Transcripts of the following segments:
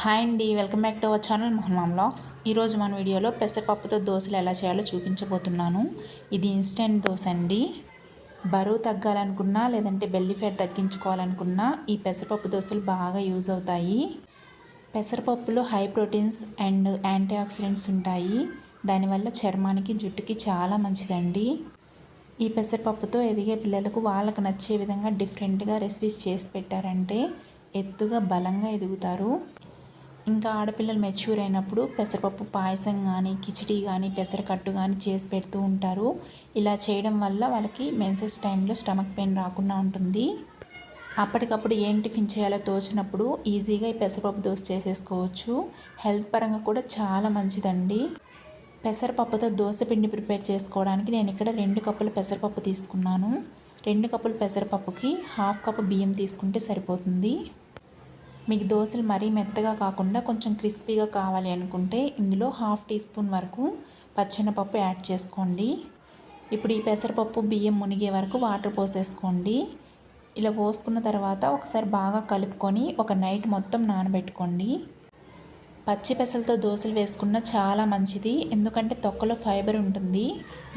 Hi అండి welcome back to our channel Mohan lakhs ఈరోజు మన వీడియోలో పెసరపప్పుతో దోశలు ఎలా చేయాలో చూపించబోతున్నాను. ఇది ఇన్స్టెంట్ దోశ అండి. బరువు తగ్గాలనుకున్నా లేదంటే బెల్లి ఫ్యాట్ తగ్గించుకోవాలనుకున్నా ఈ పెసరపప్పు దోశలు బాగా యూజ్ అవుతాయి. పెసరపప్పులో high proteins and antioxidants ఉంటాయి. దానివల్ల చర్మానికి జుట్టుకి చాలా మంచిదండి. ఈ పెసరపప్పుతో ఎదిగే పిల్లలకు వాళ్ళకు నచ్చే విధంగా డిఫరెంట్గా రెసిపీస్ చేసి పెట్టారంటే ఎత్తుగా బలంగా ఎదుగుతారు. ఇంకా ఆడపిల్లలు మెచ్యూర్ అయినప్పుడు పెసరపప్పు పాయసం కానీ కిచిడి కానీ పెసరకట్టు కానీ చేసి పెడుతూ ఉంటారు. ఇలా చేయడం వల్ల వాళ్ళకి మెన్సెస్ టైంలో స్టమక్ పెయిన్ రాకుండా ఉంటుంది. అప్పటికప్పుడు ఏం టిఫిన్ చేయాలో తోచినప్పుడు ఈజీగా ఈ పెసరపప్పు దోశ చేసేసుకోవచ్చు. హెల్త్ పరంగా కూడా చాలా మంచిదండి. పెసరపప్పుతో దోశ పిండి ప్రిపేర్ చేసుకోవడానికి నేను ఇక్కడ రెండు కప్పుల పెసరపప్పు తీసుకున్నాను. రెండు కప్పుల పెసరపప్పుకి హాఫ్ కప్పు బియ్యం తీసుకుంటే సరిపోతుంది. మీకు దోశలు మరీ మెత్తగా కాకుండా కొంచెం క్రిస్పీగా కావాలి అనుకుంటే ఇందులో హాఫ్ టీ స్పూన్ వరకు పచ్చెనపప్పు యాడ్ చేసుకోండి. ఇప్పుడు ఈ పెసరపప్పు బియ్యం మునిగే వరకు వాటర్ పోసేసుకోండి. ఇలా పోసుకున్న తర్వాత ఒకసారి బాగా కలుపుకొని ఒక నైట్ మొత్తం నానబెట్టుకోండి. పచ్చి పెసలతో దోశలు వేసుకున్న చాలా మంచిది ఎందుకంటే తొక్కలో ఫైబర్ ఉంటుంది.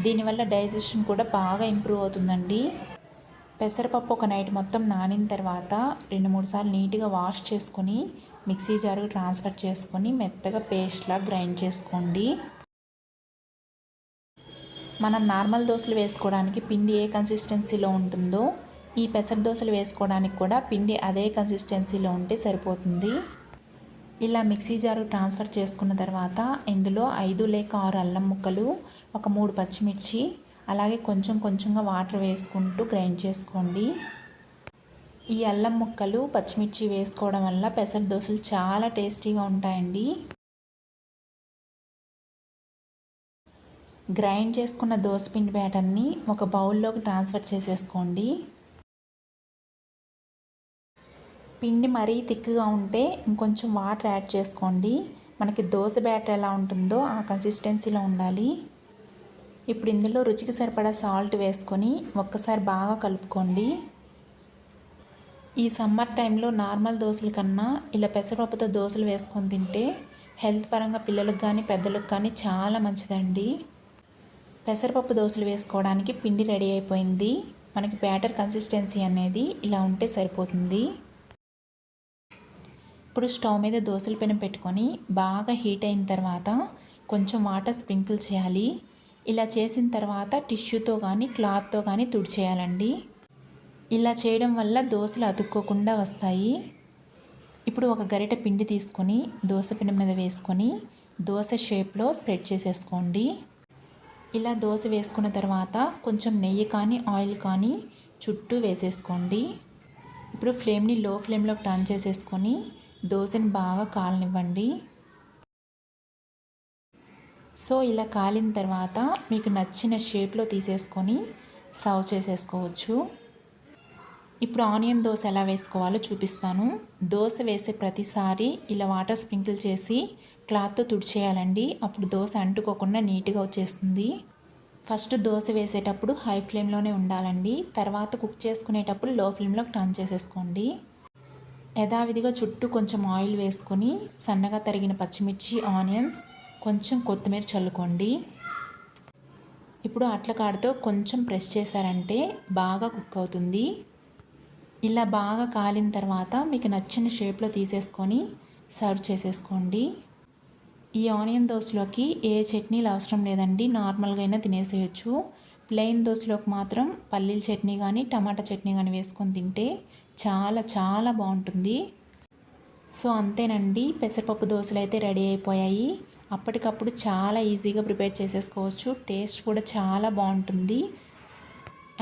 దీనివల్ల డైజెషన్ కూడా బాగా ఇంప్రూవ్ అవుతుందండి. పెసరపప్పు ఒక నైట్ మొత్తం నానిన తర్వాత రెండు మూడు సార్లు నీట్గా వాష్ చేసుకొని మిక్సీ జారు ట్రాన్స్ఫర్ చేసుకొని మెత్తగా పేస్ట్లా గ్రైండ్ చేసుకోండి. మనం నార్మల్ దోశలు వేసుకోవడానికి పిండి ఏ కన్సిస్టెన్సీలో ఉంటుందో ఈ పెసర దోశలు వేసుకోవడానికి కూడా పిండి అదే కన్సిస్టెన్సీలో ఉంటే సరిపోతుంది. ఇలా మిక్సీ జారు ట్రాన్స్ఫర్ చేసుకున్న తర్వాత ఇందులో ఐదు లేక ఆరు అల్లం ముక్కలు ఒక మూడు పచ్చిమిర్చి అలాగే కొంచెం కొంచెంగా వాటర్ వేసుకుంటూ గ్రైండ్ చేసుకోండి. ఈ అల్లం ముక్కలు పచ్చిమిర్చి వేసుకోవడం వల్ల పెసర దోశలు చాలా టేస్టీగా ఉంటాయండి. గ్రైండ్ చేసుకున్న దోసపిండి బ్యాటర్ని ఒక బౌల్లోకి ట్రాన్స్ఫర్ చేసేసుకోండి. పిండి మరీ థిక్గా ఉంటే ఇంకొంచెం వాటర్ యాడ్ చేసుకోండి. మనకి దోశ బ్యాటర్ ఎలా ఉంటుందో ఆ కన్సిస్టెన్సీలో ఉండాలి. ఇప్పుడు ఇందులో రుచికి సరిపడా సాల్ట్ వేసుకొని ఒక్కసారి బాగా కలుపుకోండి. ఈ సమ్మర్ టైంలో నార్మల్ దోశల కన్నా ఇలా పెసరపప్పుతో దోశలు వేసుకొని తింటే హెల్త్ పరంగా పిల్లలకు కానీ పెద్దలకు కానీ చాలా మంచిదండి. పెసరపప్పు దోశలు వేసుకోవడానికి పిండి రెడీ అయిపోయింది. మనకి బ్యాటర్ కన్సిస్టెన్సీ అనేది ఇలా ఉంటే సరిపోతుంది. ఇప్పుడు స్టవ్ మీద దోశల పెనం పెట్టుకొని బాగా హీట్ అయిన తర్వాత కొంచెం వాటర్ స్ప్రింకిల్ చేయాలి. ఇలా చేసిన తర్వాత టిష్యూతో కానీ క్లాత్తో కానీ తుడిచేయాలండి. ఇలా చేయడం వల్ల దోశలు అతుక్కోకుండా వస్తాయి. ఇప్పుడు ఒక గరిట పిండి తీసుకొని దోశ పిండి మీద వేసుకొని దోశ షేప్లో స్ప్రెడ్ చేసేసుకోండి. ఇలా దోశ వేసుకున్న తర్వాత కొంచెం నెయ్యి కానీ ఆయిల్ కానీ చుట్టూ వేసేసుకోండి. ఇప్పుడు ఫ్లేమ్ని లో ఫ్లేమ్లో టర్న్ చేసేసుకొని దోశని బాగా కాలనివ్వండి. సో ఇలా కాలిన తర్వాత మీకు నచ్చిన షేప్లో తీసేసుకొని సర్వ్ చేసేసుకోవచ్చు. ఇప్పుడు ఆనియన్ దోశ ఎలా వేసుకోవాలో చూపిస్తాను. దోశ వేసే ప్రతిసారి ఇలా వాటర్ స్ప్రింకిల్ చేసి క్లాత్తో తుడిచేయాలండి. అప్పుడు దోశ అంటుకోకుండా నీట్గా వచ్చేస్తుంది. ఫస్ట్ దోశ వేసేటప్పుడు హై ఫ్లేమ్లోనే ఉండాలండి. తర్వాత కుక్ చేసుకునేటప్పుడు లో ఫ్లేమ్లోకి టర్న్ చేసేసుకోండి. యథావిధిగా చుట్టూ కొంచెం ఆయిల్ వేసుకొని సన్నగా తరిగిన పచ్చిమిర్చి ఆనియన్స్ కొంచెం కొత్తిమీర చల్లుకోండి. ఇప్పుడు అట్ల కాడతో కొంచెం ప్రెస్ చేశారంటే బాగా కుక్ అవుతుంది. ఇలా బాగా కాలిన తర్వాత మీకు నచ్చిన షేప్లో తీసేసుకొని సర్వ్ చేసేసుకోండి. ఈ ఆనియన్ దోశలోకి ఏ చట్నీలు అవసరం లేదండి నార్మల్గా అయినా తినేసేయచ్చు. ప్లెయిన్ దోశలోకి మాత్రం పల్లీల చట్నీ కానీ టమాటా చట్నీ కానీ వేసుకొని తింటే చాలా చాలా బాగుంటుంది. సో అంతేనండి. పెసరపప్పు దోశలు అయితే రెడీ అయిపోయాయి. అప్పటికప్పుడు చాలా ఈజీగా ప్రిపేర్ చేసేసుకోవచ్చు. టేస్ట్ కూడా చాలా బాగుంటుంది.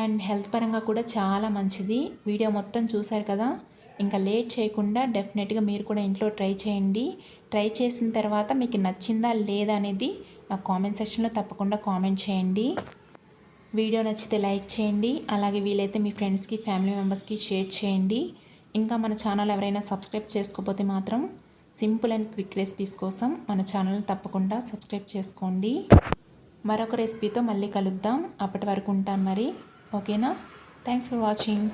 అండ్ హెల్త్ పరంగా కూడా చాలా మంచిది. వీడియో మొత్తం చూశారు కదా? ఇంకా లేట్ చేయకుండా డెఫినెట్గా మీరు కూడా ఇంట్లో ట్రై చేయండి. ట్రై చేసిన తర్వాత మీకు నచ్చిందా లేదా అనేది నాకు కామెంట్ సెక్షన్లో తప్పకుండా కామెంట్ చేయండి. వీడియో నచ్చితే లైక్ చేయండి. అలాగే వీలైతే మీ ఫ్రెండ్స్కి ఫ్యామిలీ మెంబర్స్కి షేర్ చేయండి. ఇంకా మన ఛానల్ ఎవరైనా సబ్స్క్రైబ్ చేసుకోకపోతే మాత్రం సింపుల్ అండ్ క్విక్ రెసిపీస్ కోసం మన ఛానల్ తప్పకుండా సబ్స్క్రైబ్ చేసుకోండి. మరొక రెసిపీతో మళ్ళీ కలుద్దాం. అప్పటి వరకు ఉంటాను మరి. ఓకేనా? Thanks for watching